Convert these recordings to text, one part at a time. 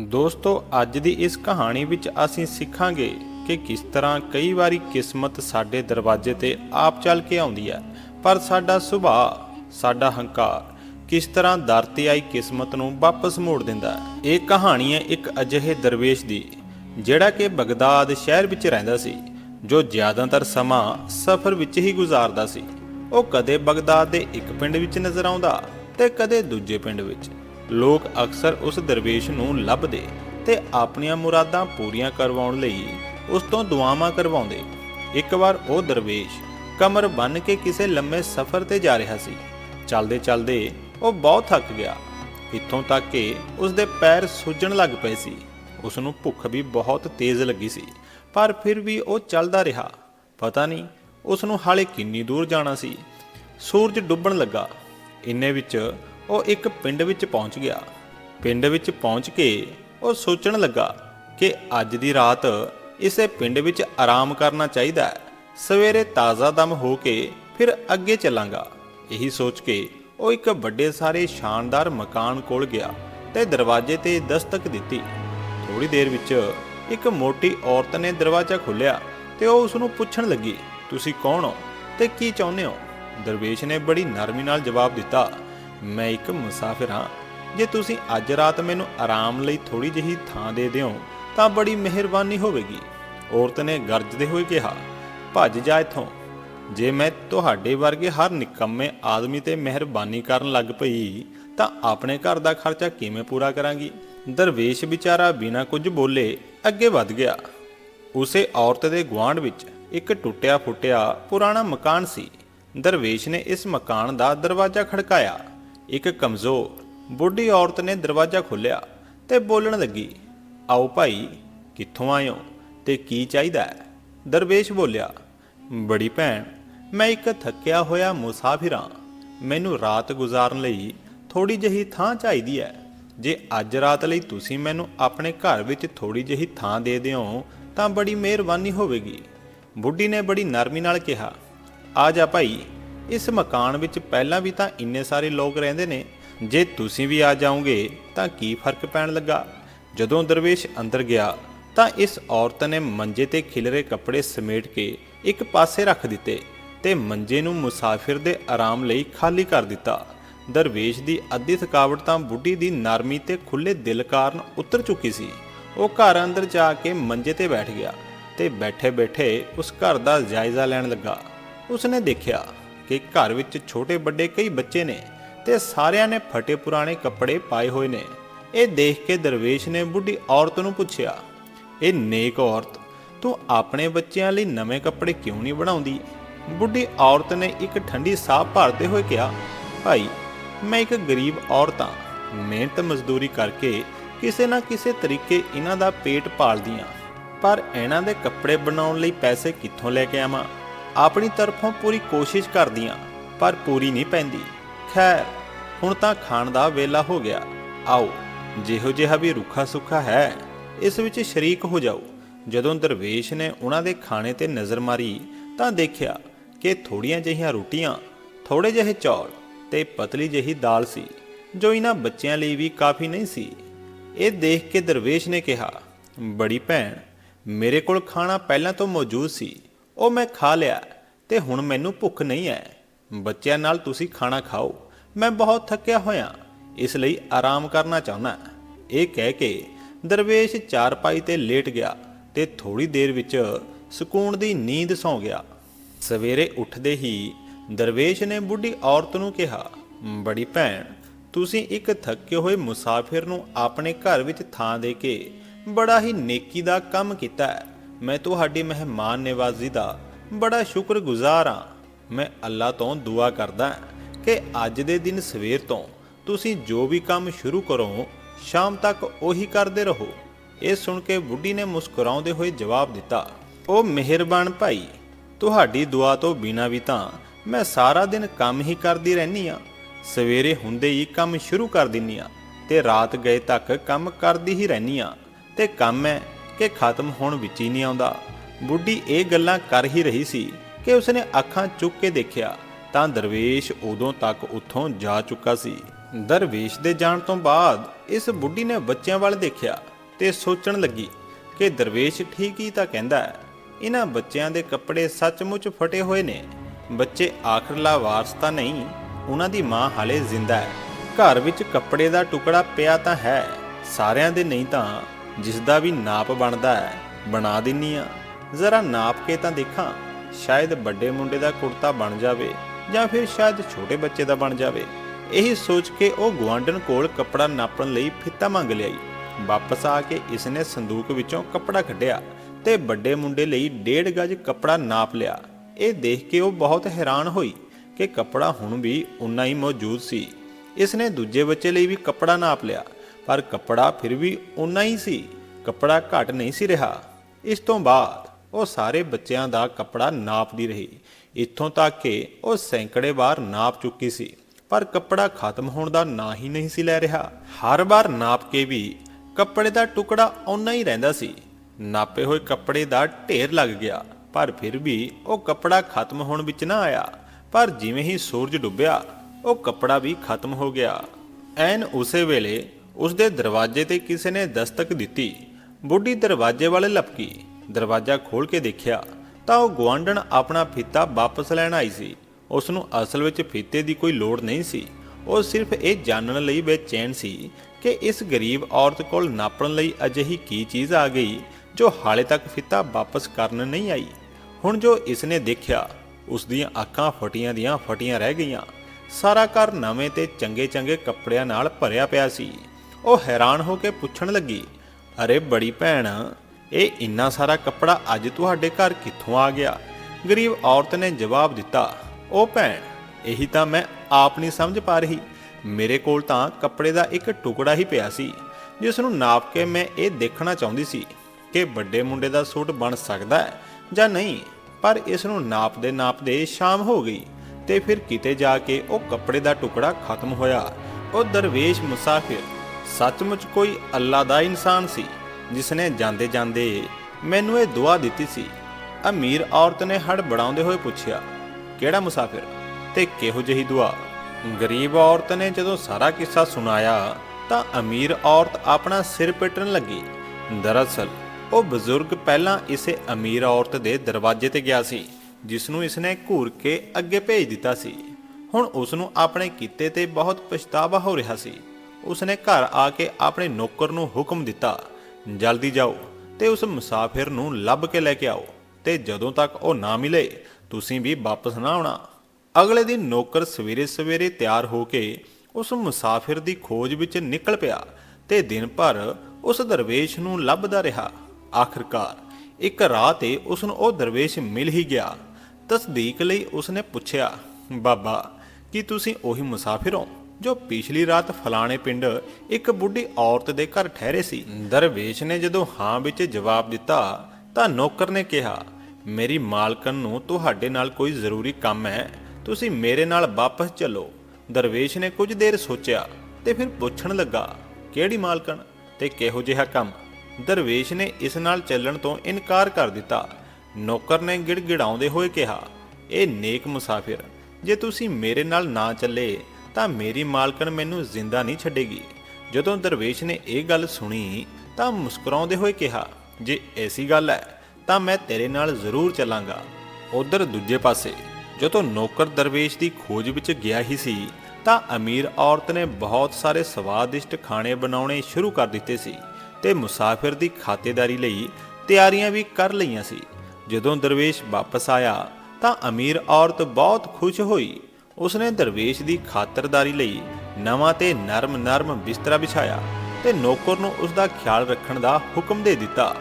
ਦੋਸਤੋ, ਅੱਜ ਦੀ ਇਸ ਕਹਾਣੀ ਵਿੱਚ ਅਸੀਂ ਸਿੱਖਾਂਗੇ ਕਿ ਕਿਸ ਤਰ੍ਹਾਂ ਕਈ ਵਾਰੀ ਕਿਸਮਤ ਸਾਡੇ ਦਰਵਾਜ਼ੇ ਤੇ ਆਪ ਚੱਲ ਕੇ ਆਉਂਦੀ ਹੈ, ਪਰ ਸਾਡਾ ਸੁਭਾਅ, ਸਾਡਾ ਹੰਕਾਰ ਕਿਸ ਤਰ੍ਹਾਂ ਦਰ ਤੇ ਆਈ ਕਿਸਮਤ ਨੂੰ ਵਾਪਸ ਮੋੜ ਦਿੰਦਾ ਹੈ? ਇਹ ਕਹਾਣੀ ਹੈ ਇੱਕ ਅਜਿਹੇ ਦਰਵੇਸ਼ ਦੀ, ਜਿਹੜਾ ਕਿ ਬਗਦਾਦ ਸ਼ਹਿਰ ਵਿੱਚ ਰਹਿੰਦਾ ਸੀ, ਜੋ ਜ਼ਿਆਦਾਤਰ ਸਮਾਂ ਸਫ਼ਰ ਵਿੱਚ ਹੀ ਗੁਜ਼ਾਰਦਾ ਸੀ। ਉਹ ਕਦੇ ਬਗਦਾਦ ਦੇ ਇੱਕ ਪਿੰਡ ਵਿੱਚ ਨਜ਼ਰ ਆਉਂਦਾ ਤੇ ਕਦੇ ਦੂਜੇ ਪਿੰਡ ਵਿੱਚ। ਲੋਕ ਅਕਸਰ ਉਸ ਦਰਵੇਸ਼ ਨੂੰ ਲੱਭਦੇ ਤੇ ਆਪਣੀਆਂ ਮੁਰਾਦਾਂ ਪੂਰੀਆਂ ਕਰਵਾਉਣ ਲਈ ਉਸ ਤੋਂ ਦੁਆਵਾਂ ਕਰਵਾਉਂਦੇ। ਇੱਕ ਵਾਰ ਉਹ ਦਰਵੇਸ਼ ਕਮਰ ਬੰਨ ਕੇ ਕਿਸੇ ਲੰਮੇ ਸਫ਼ਰ ਤੇ ਜਾ ਰਿਹਾ ਸੀ। ਚੱਲਦੇ ਚੱਲਦੇ ਉਹ ਬਹੁਤ ਥੱਕ ਗਿਆ। ਇੱਥੋਂ ਤੱਕ ਕਿ ਉਸ ਦੇ ਪੈਰ ਸੁੱਜਣ ਲੱਗ ਪਏ ਸੀ। ਉਸ ਨੂੰ ਭੁੱਖ ਵੀ ਬਹੁਤ ਤੇਜ਼ ਲੱਗੀ ਸੀ, ਪਰ ਫਿਰ ਵੀ ਉਹ ਚੱਲਦਾ ਰਿਹਾ। ਪਤਾ ਨਹੀਂ ਉਸ ਨੂੰ ਹਾਲੇ ਕਿੰਨੀ ਦੂਰ ਜਾਣਾ ਸੀ। ਸੂਰਜ ਡੁੱਬਣ ਲੱਗਾ। ਇੰਨੇ ਵਿੱਚ ਉਹ ਇੱਕ ਪਿੰਡ ਵਿੱਚ ਪਹੁੰਚ ਗਿਆ। ਪਿੰਡ ਵਿੱਚ ਪਹੁੰਚ ਕੇ ਉਹ ਸੋਚਣ ਲੱਗਾ ਕਿ ਅੱਜ ਦੀ ਰਾਤ ਇਸੇ ਪਿੰਡ ਵਿੱਚ ਆਰਾਮ ਕਰਨਾ ਚਾਹੀਦਾ ਹੈ। ਸਵੇਰੇ ਤਾਜ਼ਾ ਦਮ ਹੋ ਕੇ ਫਿਰ ਅੱਗੇ ਚੱਲਾਂਗਾ। ਇਹੀ ਸੋਚ ਕੇ ਉਹ ਇੱਕ ਵੱਡੇ ਸਾਰੇ ਸ਼ਾਨਦਾਰ ਮਕਾਨ ਕੋਲ ਗਿਆ ਤੇ ਦਰਵਾਜ਼ੇ ਤੇ ਦਸਤਕ ਦਿੱਤੀ। ਥੋੜੀ ਦੇਰ ਵਿੱਚ ਇੱਕ ਮੋਟੀ ਔਰਤ ਨੇ ਦਰਵਾਜ਼ਾ ਖੋਲ੍ਹਿਆ ਤੇ ਉਹ ਉਸ ਨੂੰ ਪੁੱਛਣ ਲੱਗੀ, ਤੁਸੀਂ ਕੌਣ ਹੋ ਤੇ ਕੀ ਚਾਹੁੰਦੇ ਹੋ? ਦਰਵੇਸ਼ ਨੇ ਬੜੀ ਨਰਮੀ ਨਾਲ ਜਵਾਬ ਦਿੱਤਾ ਮੈਂ ਇੱਕ ਮੁਸਾਫਿਰ ਹਾਂ। ਜੇ ਤੁਸੀਂ ਅੱਜ ਰਾਤ ਮੈਨੂੰ ਆਰਾਮ ਲਈ ਥੋੜੀ ਜਿਹੀ ਥਾਂ ਦੇ ਦਿਓ, ਤਾਂ ਬੜੀ ਮਿਹਰਬਾਨੀ ਹੋਵੇਗੀ। ਔਰਤ ਨੇ ਗਰਜਦੇ ਹੋਏ ਕਿਹਾ, ਭੱਜ ਜਾ ਇੱਥੋਂ। ਜੇ ਮੈਂ ਤੁਹਾਡੇ ਵਰਗੇ ਹਰ ਨਿਕੰਮੇ ਆਦਮੀ ਤੇ ਮਿਹਰਬਾਨੀ ਕਰਨ ਲੱਗ ਪਈ, ਤਾਂ ਆਪਣੇ ਘਰ ਦਾ ਖਰਚਾ ਕਿਵੇਂ ਪੂਰਾ ਕਰਾਂਗੀ? ਦਰਵੇਸ਼ ਵਿਚਾਰਾ ਬਿਨਾਂ ਕੁਝ ਬੋਲੇ ਅੱਗੇ ਵੱਧ ਗਿਆ। ਉਸੇ ਔਰਤ ਦੇ ਗੁਆਂਢ ਵਿੱਚ ਇੱਕ ਟੁੱਟਿਆ ਫੁੱਟਿਆ ਪੁਰਾਣਾ ਮਕਾਨ ਸੀ। ਦਰਵੇਸ਼ ਨੇ ਇਸ ਮਕਾਨ ਦਾ ਦਰਵਾਜ਼ਾ ਖੜਕਾਇਆ। ਇੱਕ ਕਮਜ਼ੋਰ, ਬੁੱਢੀ ਔਰਤ ਨੇ ਦਰਵਾਜ਼ਾ ਖੋਲ੍ਹਿਆ ਤੇ ਬੋਲਣ ਲੱਗੀ, ਆਓ ਭਾਈ, ਕਿੱਥੋਂ ਆਇਓ ਹੋ ਤੇ ਕੀ ਚਾਹੀਦਾ ਹੈ? ਦਰਵੇਸ਼ ਬੋਲਿਆ, ਬੜੀ ਭੈਣ, ਮੈਂ ਇੱਕ ਥੱਕਿਆ ਹੋਇਆ ਮੁਸਾਫਿਰ ਹਾਂ। ਮੈਨੂੰ ਰਾਤ ਗੁਜ਼ਾਰਨ ਲਈ ਥੋੜੀ ਜਿਹੀ ਥਾਂ ਚਾਹੀਦੀ ਹੈ। ਜੇ ਅੱਜ ਰਾਤ ਲਈ ਤੁਸੀਂ ਮੈਨੂੰ ਆਪਣੇ ਘਰ ਵਿੱਚ ਥੋੜੀ ਜਿਹੀ ਥਾਂ ਦੇ ਦਿਓ, ਤਾਂ ਬੜੀ ਮਿਹਰਬਾਨੀ ਹੋਵੇਗੀ। ਬੁੱਢੀ ਨੇ ਬੜੀ ਨਰਮੀ ਨਾਲ ਕਿਹਾ, ਆ ਜਾ ਭਾਈ ਇਸ ਮਕਾਨ ਵਿੱਚ ਪਹਿਲਾਂ ਵੀ ਤਾਂ ਇੰਨੇ ਸਾਰੇ ਲੋਕ ਰਹਿੰਦੇ ਨੇ। ਜੇ ਤੁਸੀਂ ਵੀ ਆ ਜਾਓਗੇ, ਤਾਂ ਕੀ ਫ਼ਰਕ ਪੈਣ ਲੱਗਾ? ਜਦੋਂ ਦਰਵੇਸ਼ ਅੰਦਰ ਗਿਆ, ਤਾਂ ਇਸ ਔਰਤ ਨੇ ਮੰਜੇ ਤੇ ਖਿਲਰੇ ਕੱਪੜੇ ਸਮੇਟ ਕੇ ਇੱਕ ਪਾਸੇ ਰੱਖ ਦਿੱਤੇ ਤੇ ਮੰਜੇ ਨੂੰ ਮੁਸਾਫਿਰ ਦੇ ਆਰਾਮ ਲਈ ਖਾਲੀ ਕਰ ਦਿੱਤਾ। ਦਰਵੇਸ਼ ਦੀ ਅੱਧੀ ਥਕਾਵਟ ਤਾਂ ਬੁੱਢੀ ਦੀ ਨਰਮੀ ਤੇ ਖੁੱਲੇ ਦਿਲ ਕਾਰਨ ਉਤਰ ਚੁੱਕੀ ਸੀ। ਉਹ ਘਰ ਅੰਦਰ ਜਾ ਕੇ ਮੰਜੇ ਤੇ ਬੈਠ ਗਿਆ ਤੇ ਬੈਠੇ-ਬੈਠੇ ਉਸ ਘਰ ਦਾ ਜਾਇਜ਼ਾ ਲੈਣ ਲੱਗਾ। ਉਸਨੇ ਦੇਖਿਆ ਕਿ ਘਰ ਵਿੱਚ ਛੋਟੇ ਵੱਡੇ ਕਈ ਬੱਚੇ ਨੇ ਤੇ ਸਾਰਿਆਂ ਨੇ ਫਟੇ ਪੁਰਾਣੇ ਕੱਪੜੇ ਪਾਏ ਹੋਏ ਨੇ। ਇਹ ਦੇਖ ਕੇ ਦਰਵੇਸ਼ ਨੇ ਬੁੱਢੀ ਔਰਤ ਨੂੰ ਪੁੱਛਿਆ, ਇਹ ਨੇਕ ਔਰਤ, ਤੂੰ ਆਪਣੇ ਬੱਚਿਆਂ ਲਈ ਨਵੇਂ ਕੱਪੜੇ ਕਿਉਂ ਨਹੀਂ ਬਣਾਉਂਦੀ? ਬੁੱਢੀ ਔਰਤ ਨੇ ਇੱਕ ਠੰਡੀ ਸਾਹ ਭਰਦੇ ਹੋਏ ਕਿਹਾ, ਭਾਈ, ਮੈਂ ਇੱਕ ਗਰੀਬ ਔਰਤ ਹਾਂ। ਮਿਹਨਤ ਮਜ਼ਦੂਰੀ ਕਰਕੇ ਕਿਸੇ ਨਾ ਕਿਸੇ ਤਰੀਕੇ ਇਹਨਾਂ ਦਾ ਪੇਟ ਪਾਲਦੀ ਹਾਂ। ਪਰ ਇਹਨਾਂ ਦੇ ਕੱਪੜੇ ਬਣਾਉਣ ਲਈ ਪੈਸੇ ਕਿੱਥੋਂ ਲੈ ਕੇ ਆਵਾਂ? ਆਪਣੀ ਤਰਫੋਂ ਪੂਰੀ ਕੋਸ਼ਿਸ਼ ਕਰਦੀਆਂ, ਪਰ ਪੂਰੀ ਨਹੀਂ ਪੈਂਦੀ। ਖੈਰ, ਹੁਣ ਤਾਂ ਖਾਣ ਦਾ ਵੇਲਾ ਹੋ ਗਿਆ। ਆਓ, ਜਿਹੋ ਜਿਹਾ ਵੀ ਰੁੱਖਾ ਸੁੱਖਾ ਹੈ, ਇਸ ਵਿੱਚ ਸ਼ਰੀਕ ਹੋ ਜਾਓ। ਜਦੋਂ ਦਰਵੇਸ਼ ਨੇ ਉਹਨਾਂ ਦੇ ਖਾਣੇ ਤੇ ਨਜ਼ਰ ਮਾਰੀ, ਤਾਂ ਦੇਖਿਆ ਕਿ ਥੋੜੀਆਂ ਜਿਹੀਆਂ ਰੋਟੀਆਂ, ਥੋੜੇ ਜਿਹੇ ਚੌਲ ਤੇ ਪਤਲੀ ਜਿਹੀ ਦਾਲ ਸੀ, ਜੋ ਇਹਨਾਂ ਬੱਚਿਆਂ ਲਈ ਵੀ ਕਾਫੀ ਨਹੀਂ ਸੀ। ਇਹ ਦੇਖ ਕੇ ਦਰਵੇਸ਼ ਨੇ ਕਿਹਾ, ਬੜੀ ਭੈਣ, ਮੇਰੇ ਕੋਲ ਖਾਣਾ ਪਹਿਲਾਂ ਤੋਂ ਮੌਜੂਦ ਸੀ। ਉਹ ਮੈਂ ਖਾ ਲਿਆ ਤੇ ਹੁਣ ਮੈਨੂੰ ਭੁੱਖ ਨਹੀਂ ਹੈ ਬੱਚਿਆਂ ਨਾਲ ਤੁਸੀਂ ਖਾਣਾ ਖਾਓ। ਮੈਂ ਬਹੁਤ ਥੱਕਿਆ ਹੋਇਆ। ਇਸ ਲਈ ਆਰਾਮ ਕਰਨਾ ਚਾਹੁੰਦਾ ਇਹ ਕਹਿ ਕੇ ਦਰਵੇਸ਼ ਚਾਰਪਾਈ ਤੇ ਲੇਟ ਗਿਆ ਤੇ ਥੋੜੀ ਦੇਰ ਵਿੱਚ ਸਕੂਨ ਦੀ ਨੀਂਦ ਸੌਂ ਗਿਆ। ਸਵੇਰੇ ਉੱਠਦੇ ਹੀ ਦਰਵੇਸ਼ ਨੇ ਬੁੱਢੀ ਔਰਤ ਨੂੰ ਕਿਹਾ, ਬੜੀ ਭੈਣ, ਤੁਸੀਂ ਇੱਕ ਥੱਕੇ ਹੋਏ ਮੁਸਾਫਿਰ ਨੂੰ ਆਪਣੇ ਘਰ ਵਿੱਚ ਥਾਂ ਦੇ ਕੇ ਬੜਾ ਹੀ ਨੇਕੀ ਦਾ ਕੰਮ ਕੀਤਾ ਹੈ ਮੈਂ ਤੁਹਾਡੀ ਮਹਿਮਾਨ ਨਿਵਾਜ਼ੀ ਦਾ ਬੜਾ ਸ਼ੁਕਰਗੁਜ਼ਾਰ ਹਾਂ। ਮੈਂ ਅੱਲਾ ਤੋਂ ਦੁਆ ਕਰਦਾ ਕਿ ਅੱਜ ਦੇ ਦਿਨ ਸਵੇਰ ਤੋਂ ਤੁਸੀਂ ਜੋ ਵੀ ਕੰਮ ਸ਼ੁਰੂ ਕਰੋ, ਸ਼ਾਮ ਤੱਕ ਉਹੀ ਕਰਦੇ ਰਹੋ। ਇਹ ਸੁਣ ਕੇ ਬੁੱਢੀ ਨੇ ਮੁਸਕਰਾਉਂਦੇ ਹੋਏ ਜਵਾਬ ਦਿੱਤਾ ਉਹ ਮਿਹਰਬਾਨ ਭਾਈ, ਤੁਹਾਡੀ ਦੁਆ ਤੋਂ ਬਿਨਾਂ ਵੀ ਤਾਂ ਮੈਂ ਸਾਰਾ ਦਿਨ ਕੰਮ ਹੀ ਕਰਦੀ ਰਹਿਨੀ ਆ ਸਵੇਰੇ ਹੁੰਦੇ ਹੀ ਕੰਮ ਸ਼ੁਰੂ ਕਰ ਦਿੰਨੀ ਆ ਤੇ ਰਾਤ ਗਏ ਤੱਕ ਕੰਮ ਕਰਦੀ ਹੀ ਰਹਿਨੀ ਆ ਤੇ ਕੰਮ ਹੈ ਕਿ ਖਤਮ ਹੋਣ ਵਿੱਚ ਹੀ ਨਹੀਂ ਆਉਂਦਾ। ਬੁੱਢੀ ਇਹ ਗੱਲਾਂ ਕਰ ਹੀ ਰਹੀ ਸੀ ਕਿ ਉਸਨੇ ਅੱਖਾਂ ਚੁੱਕ ਕੇ ਦੇਖਿਆ ਤਾਂ ਦਰਵੇਸ਼ ਉਦੋਂ ਤੱਕ ਉੱਥੋਂ ਜਾ ਚੁੱਕਾ ਸੀ। ਦਰਵੇਸ਼ ਦੇ ਜਾਣ ਤੋਂ ਬਾਅਦ ਇਸ ਬੁੱਢੀ ਨੇ ਬੱਚਿਆਂ ਵੱਲ ਦੇਖਿਆ ਤੇ ਸੋਚਣ ਲੱਗੀ ਕਿ ਦਰਵੇਸ਼ ਠੀਕ ਹੀ ਤਾਂ ਕਹਿੰਦਾ ਹੈ, ਇਹਨਾਂ ਬੱਚਿਆਂ ਦੇ ਕੱਪੜੇ ਸੱਚਮੁੱਚ ਫਟੇ ਹੋਏ ਨੇ। ਬੱਚੇ ਆਖਰਲਾ ਵਾਰਸ ਤਾਂ ਨਹੀਂ, ਉਹਨਾਂ ਦੀ ਮਾਂ ਹਾਲੇ ਜ਼ਿੰਦਾ ਹੈ। ਘਰ ਵਿੱਚ ਕੱਪੜੇ ਦਾ ਟੁਕੜਾ ਪਿਆ ਤਾਂ ਹੈ, ਸਾਰਿਆਂ ਦੇ ਨਹੀਂ ਤਾਂ ਜਿਸ ਦਾ ਵੀ ਨਾਪ ਬਣਦਾ ਹੈ, ਬਣਾ ਦਿੰਨੀ ਆ। ਜ਼ਰਾ ਨਾਪ ਕੇ ਤਾਂ ਦੇਖਾਂ, ਸ਼ਾਇਦ ਵੱਡੇ ਮੁੰਡੇ ਦਾ ਕੁੜਤਾ ਬਣ ਜਾਵੇ ਜਾਂ ਫਿਰ ਸ਼ਾਇਦ ਛੋਟੇ ਬੱਚੇ ਦਾ ਬਣ ਜਾਵੇ। ਇਹੀ ਸੋਚ ਕੇ ਉਹ ਗੁਆਂਢਣ ਕੋਲ ਕੱਪੜਾ ਨਾਪਣ ਲਈ ਫਿੱਤਾ ਮੰਗ ਲਿਆਈ। ਵਾਪਸ ਆ ਕੇ ਇਸਨੇ ਸੰਦੂਕ ਵਿੱਚੋਂ ਕੱਪੜਾ ਕੱਢਿਆ ਤੇ ਵੱਡੇ ਮੁੰਡੇ ਲਈ ਡੇਢ ਗਜ ਕੱਪੜਾ ਨਾਪ ਲਿਆ। ਇਹ ਦੇਖ ਕੇ ਉਹ ਬਹੁਤ ਹੈਰਾਨ ਹੋਈ ਕਿ ਕੱਪੜਾ ਹੁਣ ਵੀ ਉਨਾ ਹੀ ਮੌਜੂਦ ਸੀ। ਇਸਨੇ ਦੂਜੇ ਬੱਚੇ ਲਈ ਵੀ ਕੱਪੜਾ ਨਾਪ ਲਿਆ। ਪਰ ਕੱਪੜਾ ਫਿਰ ਵੀ ਉਨਾ ਹੀ ਸੀ। ਕੱਪੜਾ ਘਟ ਨਹੀਂ ਸੀ ਰਿਹਾ। ਇਸ ਤੋਂ ਬਾਅਦ ਉਹ ਸਾਰੇ ਬੱਚਿਆਂ ਦਾ ਕੱਪੜਾ ਨਾਪਦੀ ਰਹੀ। ਇੱਥੋਂ ਤੱਕ ਕਿ ਉਹ ਸੈਂਕੜੇ ਵਾਰ ਨਾਪ ਚੁੱਕੀ ਸੀ। ਪਰ ਕੱਪੜਾ ਖਤਮ ਹੋਣ ਦਾ ਨਾਂ ਹੀ ਨਹੀਂ ਸੀ ਲੈ ਰਿਹਾ। ਹਰ ਵਾਰ ਨਾਪ ਕੇ ਵੀ ਕੱਪੜੇ ਦਾ ਟੁਕੜਾ ਓਨਾ ਹੀ ਰਹਿੰਦਾ ਸੀ। ਨਾਪੇ ਹੋਏ ਕੱਪੜੇ ਦਾ ਢੇਰ ਲੱਗ ਗਿਆ। ਪਰ ਫਿਰ ਵੀ ਉਹ ਕੱਪੜਾ ਖਤਮ ਹੋਣ ਵਿੱਚ ਨਾ ਆਇਆ। ਪਰ ਜਿਵੇਂ ਹੀ ਸੂਰਜ ਡੁੱਬਿਆ, ਉਹ ਕੱਪੜਾ ਵੀ ਖਤਮ ਹੋ ਗਿਆ। ਐਨ ਉਸੇ ਵੇਲੇ ਉਸਦੇ ਦਰਵਾਜ਼ੇ ਤੇ ਕਿਸੇ ਨੇ ਦਸਤਕ ਦਿੱਤੀ। ਬੁੱਢੀ ਦਰਵਾਜ਼ੇ ਵਾਲੇ ਲਪਕੀ। ਦਰਵਾਜ਼ਾ ਖੋਲ ਕੇ ਦੇਖਿਆ ਤਾਂ ਉਹ ਗੁਆਂਢਣ ਆਪਣਾ ਫੀਤਾ ਵਾਪਸ ਲੈਣ ਆਈ ਸੀ। ਉਸ ਨੂੰ ਅਸਲ ਵਿੱਚ ਫੀਤੇ ਦੀ ਕੋਈ ਲੋੜ ਨਹੀਂ ਸੀ। ਉਹ ਸਿਰਫ ਇਹ ਜਾਣਨ ਲਈ ਬੇਚੈਨ ਸੀ ਕਿ ਇਸ ਗਰੀਬ ਔਰਤ ਕੋਲ ਨਾਪਣ ਲਈ ਅਜਿਹੀ ਕੀ ਚੀਜ਼ ਆ ਗਈ ਜੋ ਹਾਲੇ ਤੱਕ ਫੀਤਾ ਵਾਪਸ ਕਰਨ ਨਹੀਂ ਆਈ। ਹੁਣ ਜੋ ਇਸਨੇ ਦੇਖਿਆ ਉਸ ਦੀਆਂ ਅੱਖਾਂ ਫਟੀਆਂ ਦੀਆਂ ਫਟੀਆਂ ਰਹਿ ਗਈਆਂ। ਸਾਰਾ ਘਰ ਨਵੇਂ ਤੇ ਚੰਗੇ ਚੰਗੇ ਕੱਪੜਿਆਂ ਨਾਲ ਭਰਿਆ ਪਿਆ ਸੀ। ਉਹ ਹੈਰਾਨ ਹੋ ਕੇ ਪੁੱਛਣ ਲੱਗੀ, ਅਰੇ ਬੜੀ ਭੈਣ, ਇਹ ਇੰਨਾ ਸਾਰਾ ਕੱਪੜਾ ਅੱਜ ਤੁਹਾਡੇ ਘਰ ਕਿੱਥੋਂ ਆ ਗਿਆ? ਗਰੀਬ ਔਰਤ ਨੇ ਜਵਾਬ ਦਿੱਤਾ, ਉਹ ਭੈਣ, ਇਹੀ ਤਾਂ ਮੈਂ ਆਪ ਨਹੀਂ ਸਮਝ ਪਾ ਰਹੀ। ਮੇਰੇ ਕੋਲ ਤਾਂ ਕੱਪੜੇ ਦਾ ਇੱਕ ਟੁਕੜਾ ਹੀ ਪਿਆ ਸੀ, ਜਿਸ ਨੂੰ ਨਾਪ ਕੇ ਮੈਂ ਇਹ ਦੇਖਣਾ ਚਾਹੁੰਦੀ ਸੀ ਕਿ ਵੱਡੇ ਮੁੰਡੇ ਦਾ ਸੂਟ ਬਣ ਸਕਦਾ ਹੈ ਜਾਂ ਨਹੀਂ, ਪਰ ਇਸ ਨੂੰ ਨਾਪਦੇ ਨਾਪਦੇ ਸ਼ਾਮ ਹੋ ਗਈ ਤੇ ਫਿਰ ਕਿਤੇ ਜਾ ਕੇ ਉਹ ਕੱਪੜੇ ਦਾ ਟੁਕੜਾ ਖਤਮ ਹੋਇਆ। ਉਹ ਦਰਵੇਸ਼ ਮੁਸਾਫਿਰ ਸੱਚਮੁੱਚ ਕੋਈ ਅੱਲਾ ਦਾ ਇਨਸਾਨ ਸੀ ਜਿਸ ਨੇ ਜਾਂਦੇ ਜਾਂਦੇ ਮੈਨੂੰ ਇਹ ਦੁਆ ਦਿੱਤੀ ਸੀ। ਅਮੀਰ ਔਰਤ ਨੇ ਹੜ ਬੜਾਉਂਦੇ ਹੋਏ ਪੁੱਛਿਆ, ਕਿਹੜਾ ਮੁਸਾਫਿਰ? ਤੇ ਕਿਹੋ ਜਿਹੀ ਦੁਆ? ਗਰੀਬ ਔਰਤ ਨੇ ਜਦੋਂ ਸਾਰਾ ਕਿੱਸਾ ਸੁਣਾਇਆ, ਤਾਂ ਅਮੀਰ ਔਰਤ ਆਪਣਾ ਸਿਰ ਪਿੱਟਣ ਲੱਗੀ। ਦਰਅਸਲ, ਉਹ ਬਜ਼ੁਰਗ ਪਹਿਲਾਂ ਇਸੇ ਅਮੀਰ ਔਰਤ ਦੇ ਦਰਵਾਜ਼ੇ ਤੇ ਗਿਆ ਸੀ ਜਿਸ ਨੂੰ ਇਸਨੇ ਘੂਰ ਕੇ ਅੱਗੇ ਭੇਜ ਦਿੱਤਾ ਸੀ। ਹੁਣ ਉਸ ਨੂੰ ਆਪਣੇ ਕੀਤੇ ਤੇ ਬਹੁਤ ਪਛਤਾਵਾ ਹੋ ਰਿਹਾ ਸੀ। ਉਸਨੇ ਘਰ ਆ ਕੇ ਆਪਣੇ ਨੌਕਰ ਨੂੰ ਹੁਕਮ ਦਿੱਤਾ, ਜਲਦੀ ਜਾਓ ਤੇ ਉਸ ਮੁਸਾਫਿਰ ਨੂੰ ਲੱਭ ਕੇ ਲੈ ਕੇ ਆਓ ਤੇ ਜਦੋਂ ਤੱਕ ਉਹ ਨਾ ਮਿਲੇ, ਤੁਸੀਂ ਵੀ ਵਾਪਸ ਨਾ ਆਉਣਾ। ਅਗਲੇ ਦਿਨ ਨੌਕਰ ਸਵੇਰੇ ਸਵੇਰੇ ਤਿਆਰ ਹੋ ਕੇ ਉਸ ਮੁਸਾਫਿਰ ਦੀ ਖੋਜ ਵਿੱਚ ਨਿਕਲ ਪਿਆ ਤੇ ਦਿਨ ਭਰ ਉਸ ਦਰਵੇਸ਼ ਨੂੰ ਲੱਭਦਾ ਰਿਹਾ। ਆਖਰਕਾਰ ਇੱਕ ਰਾਹ ਤੇ ਉਸ ਨੂੰ ਉਹ ਦਰਵੇਸ਼ ਮਿਲ ਹੀ ਗਿਆ। ਤਸਦੀਕ ਲਈ ਉਸਨੇ ਪੁੱਛਿਆ, ਬਾਬਾ, ਕੀ ਤੁਸੀਂ ਉਹੀ ਮੁਸਾਫਿਰ ਹੋ? ਜੋ ਪਿਛਲੀ ਰਾਤ ਫਲਾਣੇ ਪਿੰਡ ਇੱਕ ਬੁੱਢੀ ਔਰਤ ਦੇ ਘਰ ਠਹਿਰੇ ਸੀ। ਦਰਵੇਸ਼ ਨੇ ਜਦੋਂ ਹਾਂ ਵਿੱਚ ਜਵਾਬ ਦਿੱਤਾ, ਤਾਂ ਨੌਕਰ ਨੇ ਕਿਹਾ, ਮੇਰੀ ਮਾਲਕਨ ਨੂੰ ਤੁਹਾਡੇ ਨਾਲ ਕੋਈ ਜ਼ਰੂਰੀ ਕੰਮ ਹੈ, ਤੁਸੀਂ ਮੇਰੇ ਨਾਲ ਵਾਪਸ ਚੱਲੋ। ਦਰਵੇਸ਼ ਨੇ ਕੁਝ ਦੇਰ ਸੋਚਿਆ, ਤੇ ਫਿਰ ਪੁੱਛਣ ਲੱਗਾ, ਕਿਹੜੀ ਮਾਲਕਨ ਤੇ ਕਿਹੋ ਜਿਹਾ ਕੰਮ? ਦਰਵੇਸ਼ ਨੇ ਇਸ ਨਾਲ ਚੱਲਣ ਤੋਂ ਇਨਕਾਰ ਕਰ ਦਿੱਤਾ। ਨੌਕਰ ਨੇ ਗਿੜਗਿੜਾਉਂਦੇ ਹੋਏ ਕਿਹਾ, ਇਹ ਨੇਕ ਮੁਸਾਫਿਰ, ਜੇ ਤੁਸੀਂ ਮੇਰੇ ਨਾਲ ਨਾ ਚੱਲੇ ਤਾਂ ਮੇਰੀ ਮਾਲਕਣ ਮੈਨੂੰ ਜ਼ਿੰਦਾ ਨਹੀਂ ਛੱਡੇਗੀ। ਜਦੋਂ ਦਰਵੇਸ਼ ਨੇ ਇਹ ਗੱਲ ਸੁਣੀ, ਤਾਂ ਮੁਸਕਰਾਉਂਦੇ ਹੋਏ ਕਿਹਾ, ਜੇ ਐਸੀ ਗੱਲ ਹੈ, ਤਾਂ ਮੈਂ ਤੇਰੇ ਨਾਲ ਜ਼ਰੂਰ ਚੱਲਾਂਗਾ। ਉਧਰ ਦੂਜੇ ਪਾਸੇ, ਜਦੋਂ ਨੌਕਰ ਦਰਵੇਸ਼ ਦੀ ਖੋਜ ਵਿੱਚ ਗਿਆ ਹੀ ਸੀ, ਤਾਂ ਅਮੀਰ ਔਰਤ ਨੇ ਬਹੁਤ ਸਾਰੇ ਸਵਾਦਿਸ਼ਟ ਖਾਣੇ ਬਣਾਉਣੇ ਸ਼ੁਰੂ ਕਰ ਦਿੱਤੇ ਸੀ ਤੇ ਮੁਸਾਫਿਰ ਦੀ ਖਾਤੇਦਾਰੀ ਲਈ ਤਿਆਰੀਆਂ ਵੀ ਕਰ ਲਈਆਂ ਸੀ। ਜਦੋਂ ਦਰਵੇਸ਼ ਵਾਪਸ ਆਇਆ, ਤਾਂ ਅਮੀਰ ਔਰਤ ਬਹੁਤ ਖੁਸ਼ ਹੋਈ। ਉਸਨੇ ਦਰਵੇਸ਼ ਦੀ ਖਾਤਰਦਾਰੀ ਲਈ ਨਵਾਂ ਤੇ ਨਰਮ-ਨਰਮ ਬਿਸਤਰਾ ਵਿਛਾਇਆ ਤੇ ਨੌਕਰ ਨੂੰ ਉਸ ਦਾ ਖਿਆਲ ਰੱਖਣ ਦਾ ਹੁਕਮ ਦੇ ਦਿੱਤਾ।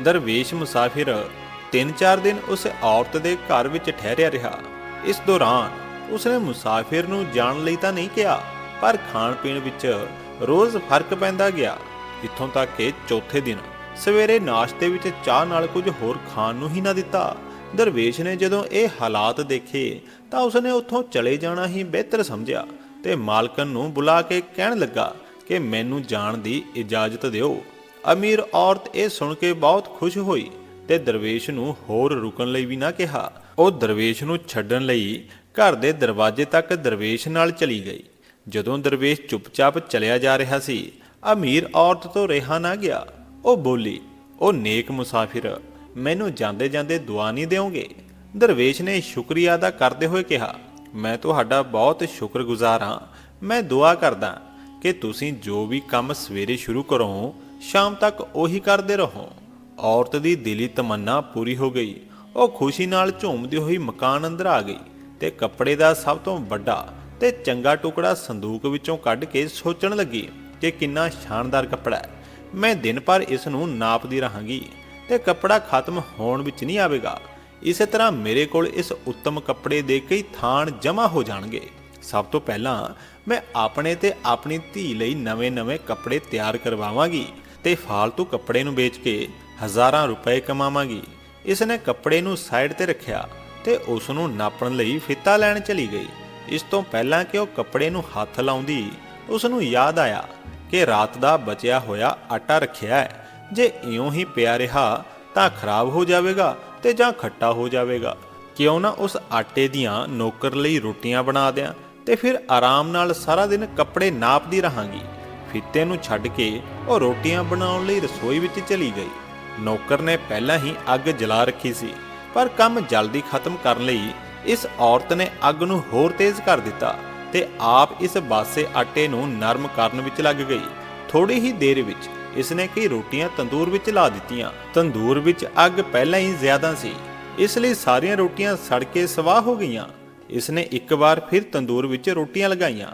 ਦਰਵੇਸ਼ ਮੁਸਾਫਿਰ 3-4 ਦਿਨ ਉਸ ਔਰਤ ਦੇ ਘਰ ਵਿੱਚ ਠਹਿਰਿਆ ਰਿਹਾ। ਇਸ ਦੌਰਾਨ ਉਸਨੇ ਮੁਸਾਫਿਰ ਨੂੰ ਜਾਣ ਲਈ ਤਾਂ ਨਹੀਂ ਕਿਹਾ, ਪਰ ਖਾਣ ਪੀਣ ਵਿੱਚ ਰੋਜ਼ ਫ਼ਰਕ ਪੈਂਦਾ ਗਿਆ। ਇੱਥੋਂ ਤੱਕ ਕਿ ਚੌਥੇ ਦਿਨ ਸਵੇਰੇ ਨਾਸ਼ਤੇ ਵਿੱਚ ਚਾਹ ਨਾਲ ਕੁਝ ਹੋਰ ਖਾਣ ਨੂੰ ਹੀ ਨਾ ਦਿੱਤਾ। ਦਰਵੇਸ਼ ਨੇ ਜਦੋਂ ਇਹ ਹਾਲਾਤ ਦੇਖੇ ਤਾਂ ਉਸਨੇ ਉੱਥੋਂ ਚਲੇ ਜਾਣਾ ਹੀ ਬਿਹਤਰ ਸਮਝਿਆ ਤੇ ਮਾਲਕਨ ਨੂੰ ਬੁਲਾ ਕੇ ਕਹਿਣ ਲੱਗਾ ਕਿ ਮੈਨੂੰ ਜਾਣ ਦੀ ਇਜਾਜ਼ਤ ਦਿਓ। ਅਮੀਰ ਔਰਤ ਇਹ ਸੁਣ ਕੇ ਬਹੁਤ ਖੁਸ਼ ਹੋਈ ਤੇ ਦਰਵੇਸ਼ ਨੂੰ ਹੋਰ ਰੁਕਣ ਲਈ ਵੀ ਨਾ ਕਿਹਾ। ਉਹ ਦਰਵੇਸ਼ ਨੂੰ ਛੱਡਣ ਲਈ ਘਰ ਦੇ ਦਰਵਾਜ਼ੇ ਤੱਕ ਦਰਵੇਸ਼ ਨਾਲ ਚਲੀ ਗਈ। ਜਦੋਂ ਦਰਵੇਸ਼ ਚੁੱਪਚਾਪ ਚਲਿਆ ਜਾ ਰਿਹਾ ਸੀ, ਅਮੀਰ ਔਰਤ ਤੋਂ ਰਿਹਾ ਨਾ ਗਿਆ। ਉਹ ਬੋਲੀ, ਉਹ ਨੇਕ ਮੁਸਾਫਿਰ ਮੈਨੂੰ ਜਾਂਦੇ ਜਾਂਦੇ ਦੁਆ ਨਹੀਂ ਦਿਓਗੇ? ਦਰਵੇਸ਼ ਨੇ ਸ਼ੁਕਰੀਆ ਅਦਾ ਕਰਦੇ ਹੋਏ ਕਿਹਾ, ਮੈਂ ਤੁਹਾਡਾ ਬਹੁਤ ਸ਼ੁਕਰਗੁਜ਼ਾਰ ਹਾਂ। ਮੈਂ ਦੁਆ ਕਰਦਾ ਕਿ ਤੁਸੀਂ ਜੋ ਵੀ ਕੰਮ ਸਵੇਰੇ ਸ਼ੁਰੂ ਕਰੋ, ਸ਼ਾਮ ਤੱਕ ਉਹੀ ਕਰਦੇ ਰਹੋ। ਔਰਤ ਦੀ ਦਿਲੀ ਤਮੰਨਾ ਪੂਰੀ ਹੋ ਗਈ। ਉਹ ਖੁਸ਼ੀ ਨਾਲ ਝੂਮਦੀ ਹੋਈ ਮਕਾਨ ਅੰਦਰ ਆ ਗਈ ਤੇ ਕੱਪੜੇ ਦਾ ਸਭ ਤੋਂ ਵੱਡਾ ਤੇ ਚੰਗਾ ਟੁਕੜਾ ਸੰਦੂਕ ਵਿੱਚੋਂ ਕੱਢ ਕੇ ਸੋਚਣ ਲੱਗੀ ਕਿ ਕਿੰਨਾ ਸ਼ਾਨਦਾਰ ਕੱਪੜਾ ਹੈ। ਮੈਂ ਦਿਨ ਭਰ ਇਸ ਨੂੰ ਨਾਪਦੀ ਰਹਾਂਗੀ। ਤੇ ਕੱਪੜਾ ਖਤਮ ਹੋਣ ਵਿੱਚ ਨਹੀਂ ਆਵੇਗਾ। ਇਸੇ ਤਰ੍ਹਾਂ ਮੇਰੇ ਕੋਲ ਇਸ ਉੱਤਮ ਕੱਪੜੇ ਦੇ ਕਈ ਥਾਨ ਜਮ੍ਹਾਂ ਹੋ ਜਾਣਗੇ। ਸਭ ਤੋਂ ਪਹਿਲਾਂ ਮੈਂ ਆਪਣੇ ਤੇ ਆਪਣੀ ਧੀ ਲਈ ਨਵੇਂ-ਨਵੇਂ ਕੱਪੜੇ ਤਿਆਰ ਕਰਵਾਵਾਂਗੀ ਤੇ ਫਾਲਤੂ ਕੱਪੜੇ ਨੂੰ ਵੇਚ ਕੇ ਹਜ਼ਾਰਾਂ ਰੁਪਏ ਕਮਾਵਾਂਗੀ। ਇਸ ਨੇ ਕੱਪੜੇ ਨੂੰ ਸਾਈਡ ਤੇ ਰੱਖਿਆ ਤੇ ਉਸ ਨੂੰ ਨਾਪਣ ਲਈ ਫੀਤਾ ਲੈਣ ਚਲੀ ਗਈ। ਇਸ ਤੋਂ ਪਹਿਲਾਂ ਕਿ ਉਹ ਕੱਪੜੇ ਨੂੰ ਹੱਥ ਲਾਉਂਦੀ ਉਸ ਨੂੰ ਯਾਦ ਆਇਆ ਕਿ ਰਾਤ ਦਾ ਬਚਿਆ ਹੋਇਆ ਆਟਾ ਰੱਖਿਆ ਹੈ। ਜੇ ਇਉਂ ਹੀ ਪਿਆ ਰਿਹਾ ਤਾਂ ਖਰਾਬ ਹੋ ਜਾਵੇਗਾ ਤੇ ਜਾਂ ਖੱਟਾ ਹੋ ਜਾਵੇਗਾ। ਕਿਉਂ ਨਾ ਉਸ ਆਟੇ ਦੀਆਂ ਨੌਕਰ ਲਈ ਰੋਟੀਆਂ ਬਣਾ ਦਿਆਂ ਤੇ ਫਿਰ ਆਰਾਮ ਨਾਲ ਸਾਰਾ ਦਿਨ ਕੱਪੜੇ ਨਾਪਦੀ ਰਹਾਂਗੀ। ਫੀਤੇ ਨੂੰ ਛੱਡ ਕੇ ਉਹ ਰੋਟੀਆਂ ਬਣਾਉਣ ਲਈ ਰਸੋਈ ਵਿੱਚ ਚਲੀ ਗਈ। ਨੌਕਰ ਨੇ ਪਹਿਲਾਂ ਹੀ ਅੱਗ ਜਲਾ ਰੱਖੀ ਸੀ, ਪਰ ਕੰਮ ਜਲਦੀ ਖਤਮ ਕਰਨ ਲਈ ਇਸ ਔਰਤ ਨੇ ਅੱਗ ਨੂੰ ਹੋਰ ਤੇਜ਼ ਕਰ ਦਿੱਤਾ ਤੇ ਆਪ ਇਸ ਬਾਸੇ ਆਟੇ ਨੂੰ ਨਰਮ ਕਰਨ ਵਿੱਚ ਲੱਗ ਗਈ। ਥੋੜੀ ਹੀ ਦੇਰ ਵਿੱਚ ਇਸ ਨੇ ਕਈ ਰੋਟੀਆਂ ਤੰਦੂਰ ਵਿੱਚ ਲਾ ਦਿੱਤੀਆਂ। ਤੰਦੂਰ ਵਿੱਚ ਅੱਗ ਪਹਿਲਾਂ ਹੀ ਜ਼ਿਆਦਾ ਸੀ। ਇਸ ਲਈ ਸਾਰੀਆਂ ਰੋਟੀਆਂ ਸੜ ਕੇ ਸਵਾਹ ਹੋ ਗਈਆਂ। ਇਸ ਨੇ ਇੱਕ ਵਾਰ ਫਿਰ ਤੰਦੂਰ ਵਿੱਚ ਰੋਟੀਆਂ ਲਗਾਈਆਂ।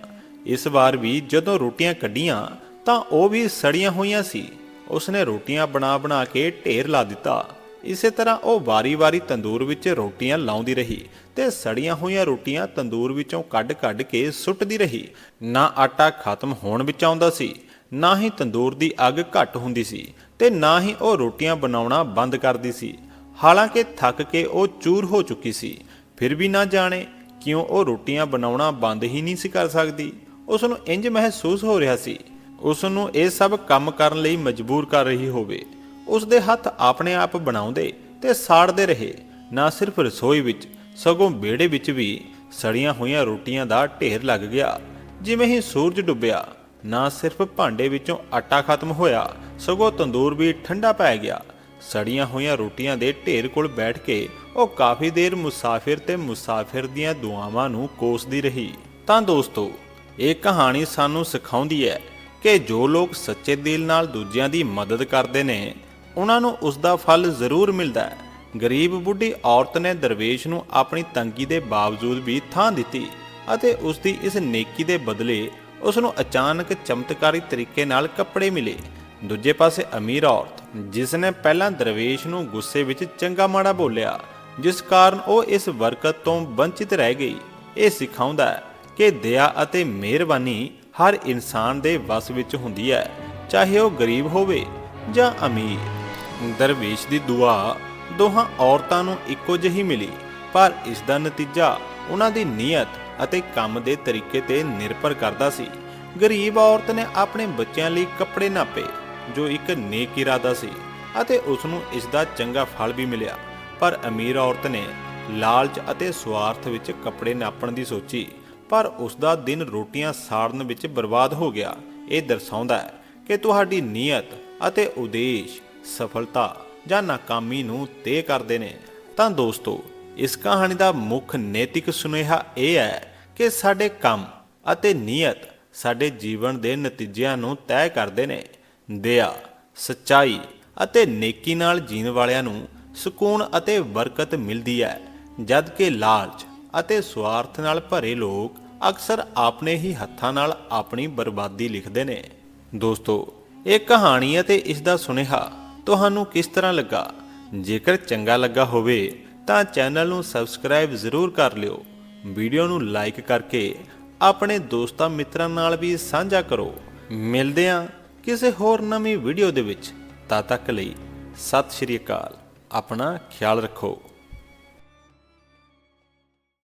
ਇਸ ਵਾਰ ਵੀ ਜਦੋਂ ਰੋਟੀਆਂ ਕੱਢੀਆਂ, ਤਾਂ ਉਹ ਵੀ ਸੜੀਆਂ ਹੋਈਆਂ ਸੀ। ਉਸ ਨੇ ਰੋਟੀਆਂ ਬਣਾ ਬਣਾ ਕੇ ਢੇਰ ਲਾ ਦਿੱਤਾ। ਇਸੇ ਤਰ੍ਹਾਂ ਉਹ ਵਾਰੀ-ਵਾਰੀ ਤੰਦੂਰ ਵਿੱਚ ਰੋਟੀਆਂ ਲਾਉਂਦੀ ਰਹੀ ਤੇ ਸੜੀਆਂ ਹੋਈਆਂ ਰੋਟੀਆਂ ਤੰਦੂਰ ਵਿੱਚੋਂ ਕੱਢ-ਕੱਢ ਕੇ ਸੁੱਟਦੀ ਰਹੀ। ਨਾ ਆਟਾ ਖਤਮ ਹੋਣ ਵਿੱਚ ਆਉਂਦਾ ਸੀ ਨਾ ਹੀ ਤੰਦੂਰ ਦੀ ਅੱਗ ਘੱਟ ਹੁੰਦੀ ਸੀ ਤੇ ਨਾ ਹੀ ਉਹ ਰੋਟੀਆਂ ਬਣਾਉਣਾ ਬੰਦ ਕਰਦੀ ਸੀ। ਹਾਲਾਂਕਿ ਥੱਕ ਕੇ ਉਹ ਚੂਰ ਹੋ ਚੁੱਕੀ ਸੀ। ਫਿਰ ਵੀ ਨਾ ਜਾਣੇ ਕਿਉਂ ਉਹ ਰੋਟੀਆਂ ਬਣਾਉਣਾ ਬੰਦ ਹੀ ਨਹੀਂ ਸੀ ਕਰ ਸਕਦੀ। ਉਸ ਨੂੰ ਇੰਜ ਮਹਿਸੂਸ ਹੋ ਰਿਹਾ ਸੀ ਉਸ ਨੂੰ ਇਹ ਸਭ ਕੰਮ ਕਰਨ ਲਈ ਮਜਬੂਰ ਕਰ ਰਹੀ ਹੋਵੇ। ਉਸ ਦੇ ਹੱਥ ਆਪਣੇ ਆਪ ਬਣਾਉਂਦੇ ਤੇ ਸਾੜਦੇ ਰਹੇ, ਨਾ ਸਿਰਫ ਰਸੋਈ ਵਿੱਚ, ਸਗੋਂ ਵਿਹੜੇ ਵਿੱਚ ਵੀ ਸੜੀਆਂ ਹੋਈਆਂ ਰੋਟੀਆਂ ਦਾ ਢੇਰ ਲੱਗ ਗਿਆ, ਜਿਵੇਂ ਹੀ ਸੂਰਜ ਡੁੱਬਿਆ। ਨਾ ਸਿਰਫ ਭਾਂਡੇ ਵਿੱਚੋਂ ਆਟਾ ਖਤਮ ਹੋਇਆ, ਸਗੋਂ ਤੰਦੂਰ ਵੀ ਠੰਡਾ ਪੈ ਗਿਆ। ਸੜੀਆਂ ਹੋਈਆਂ ਰੋਟੀਆਂ ਦੇ ਢੇਰ ਕੋਲ ਬੈਠ ਕੇ ਉਹ ਕਾਫੀ ਦੇਰ ਮੁਸਾਫਿਰ ਤੇ ਮੁਸਾਫਿਰ ਦੀਆਂ ਦੁਆਵਾਂ ਨੂੰ ਕੋਸਦੀ ਰਹੀ। ਤਾਂ ਦੋਸਤੋ, ਇਹ ਕਹਾਣੀ ਸਾਨੂੰ ਸਿਖਾਉਂਦੀ ਹੈ ਕਿ ਜੋ ਲੋਕ ਸੱਚੇ ਦਿਲ ਨਾਲ ਦੂਜਿਆਂ ਦੀ ਮਦਦ ਕਰਦੇ ਨੇ, ਉਹਨਾਂ ਨੂੰ ਉਸ ਦਾ ਫਲ ਜ਼ਰੂਰ ਮਿਲਦਾ ਹੈ। ਗਰੀਬ ਬੁੱਢੀ ਔਰਤ ਨੇ ਦਰਵੇਸ਼ ਨੂੰ ਆਪਣੀ ਤੰਗੀ ਦੇ ਬਾਵਜੂਦ ਵੀ ਥਾਂ ਦਿੱਤੀ ਅਤੇ ਉਸ ਦੀ ਇਸ ਨੇਕੀ ਦੇ ਬਦਲੇ ਉਸ ਨੂੰ ਅਚਾਨਕ ਚਮਤਕਾਰੀ ਤਰੀਕੇ ਨਾਲ ਕੱਪੜੇ ਮਿਲੇ। ਦੂਜੇ ਪਾਸੇ ਅਮੀਰ ਔਰਤ ਜਿਸ ਨੇ ਪਹਿਲਾਂ ਦਰਵੇਸ਼ ਨੂੰ ਗੁੱਸੇ ਵਿੱਚ ਚੰਗਾ ਮਾੜਾ ਬੋਲਿਆ, ਜਿਸ ਕਾਰਨ ਉਹ ਇਸ ਬਰਕਤ ਤੋਂ ਵੰਚਿਤ ਰਹਿ ਗਈ। ਇਹ ਸਿਖਾਉਂਦਾ ਹੈ ਕਿ ਦਇਆ ਅਤੇ ਮਿਹਰਬਾਨੀ ਹਰ ਇਨਸਾਨ ਦੇ ਵਸ ਵਿੱਚ ਹੁੰਦੀ ਹੈ, ਚਾਹੇ ਉਹ ਗਰੀਬ ਹੋਵੇ ਜਾਂ ਅਮੀਰ। ਦਰਵੇਸ਼ ਦੀ ਦੁਆ ਦੋਹਾਂ ਔਰਤਾਂ ਨੂੰ ਇੱਕੋ ਜਿਹੀ ਮਿਲੀ, ਪਰ ਇਸ ਦਾ ਨਤੀਜਾ ਉਹਨਾਂ ਦੀ ਨੀਅਤ ਅਤੇ ਕੰਮ ਦੇ ਤਰੀਕੇ ਤੇ ਨਿਰਭਰ ਕਰਦਾ ਸੀ। ਗਰੀਬ ਔਰਤ ਨੇ ਆਪਣੇ ਬੱਚਿਆਂ ਲਈ ਕੱਪੜੇ ਨਾਪੇ, ਜੋ ਇੱਕ ਨੇਕ ਇਰਾਦਾ ਸੀ ਅਤੇ ਉਸ ਨੂੰ ਇਸ ਦਾ ਚੰਗਾ ਫਲ ਵੀ ਮਿਲਿਆ। ਪਰ ਅਮੀਰ ਔਰਤ ਨੇ ਲਾਲਚ ਅਤੇ ਸਵਾਰਥ ਵਿੱਚ ਕੱਪੜੇ ਨਾਪਣ ਦੀ ਸੋਚੀ, ਪਰ ਉਸ ਦਾ ਦਿਨ ਰੋਟੀਆਂ ਸਾੜਨ ਵਿੱਚ ਬਰਬਾਦ ਹੋ ਗਿਆ। ਇਹ ਦਰਸਾਉਂਦਾ ਹੈ ਕਿ ਤੁਹਾਡੀ ਨੀਅਤ ਅਤੇ ਉਦੇਸ਼ ਸਫਲਤਾ ਜਾਂ ਨਾਕਾਮੀ ਨੂੰ ਤੈਅ ਕਰਦੇ ਨੇ। ਤਾਂ ਦੋਸਤੋ ਇਸ ਕਹਾਣੀ ਦਾ ਮੁੱਖ ਨੈਤਿਕ ਸੁਨੇਹਾ ਇਹ ਹੈ ਕਿ ਸਾਡੇ ਕੰਮ ਅਤੇ ਨੀਅਤ ਸਾਡੇ ਜੀਵਨ ਦੇ ਨਤੀਜਿਆਂ ਨੂੰ ਤੈਅ ਕਰਦੇ ਨੇ। ਦਇਆ, ਸੱਚਾਈ ਅਤੇ ਨੇਕੀ ਨਾਲ ਜੀਣ ਵਾਲਿਆਂ ਨੂੰ ਸਕੂਨ ਅਤੇ ਬਰਕਤ ਮਿਲਦੀ ਹੈ ਜਦ ਕਿ ਲਾਲਚ ਅਤੇ ਸਵਾਰਥ ਨਾਲ ਭਰੇ ਲੋਕ ਅਕਸਰ ਆਪਣੇ ਹੀ ਹੱਥਾਂ ਨਾਲ ਆਪਣੀ ਬਰਬਾਦੀ ਲਿਖਦੇ ਨੇ। ਦੋਸਤੋ, ਇਹ ਕਹਾਣੀ ਅਤੇ ਇਸ ਦਾ ਸੁਨੇਹਾ ਤੁਹਾਨੂੰ ਕਿਸ ਤਰ੍ਹਾਂ ਲੱਗਾ? ਜੇਕਰ ਚੰਗਾ ਲੱਗਾ ਹੋਵੇ ਤਾਂ ਚੈਨਲ ਨੂੰ ਸਬਸਕ੍ਰਾਈਬ ਜ਼ਰੂਰ ਕਰ ਲਿਓ। ਵੀਡੀਓ ਨੂੰ ਲਾਈਕ ਕਰਕੇ ਆਪਣੇ ਦੋਸਤਾਂ ਮਿੱਤਰਾਂ ਨਾਲ ਵੀ ਸਾਂਝਾ ਕਰੋ। ਮਿਲਦੇ ਹਾਂ ਕਿਸੇ ਹੋਰ ਨਵੀਂ ਵੀਡੀਓ ਦੇ ਵਿੱਚ। ਤਦ ਤੱਕ ਲਈ ਸਤਿ ਸ਼੍ਰੀ ਅਕਾਲ। ਆਪਣਾ ਖਿਆਲ ਰੱਖੋ।